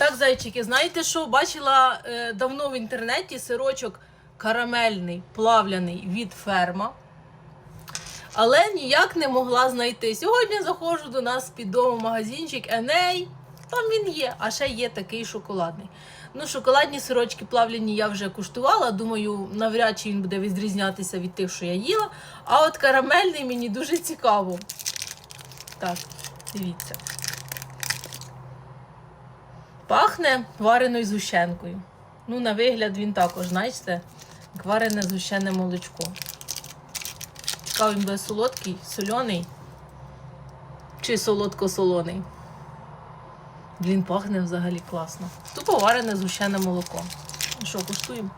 Так, зайчики, знаєте що? Бачила е, давно в інтернеті сирочок карамельний, плавляний від ферма. Але ніяк не могла знайти. Сьогодні заходжу до нас під дому магазинчик Еней. Там він є, а ще є такий шоколадний. Ну, шоколадні сирочки плавлені я вже куштувала. Думаю, навряд чи він буде відрізнятися від тих, що я їла. А от карамельний мені дуже цікаво. Так, дивіться. Пахне вареною згущенкою. Ну, на вигляд він також, знаєте, як варене згущене молочко. Цікаво, він буде солодкий, соляний чи солодко-солоний. Він пахне взагалі класно. Тупо варене згущене молоко. Що, куштуємо?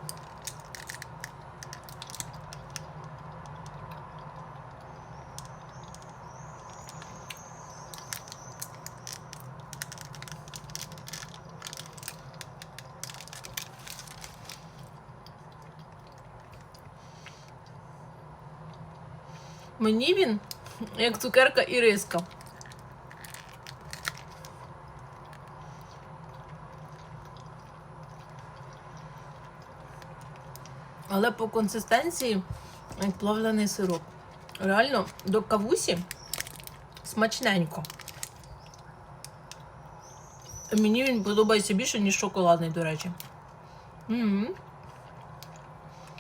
Мені він як цукерка і риска. Але по консистенції як плавлений сироп. Реально, до кавусі смачненько. Мені він подобається більше, ніж шоколадний, до речі. Угу.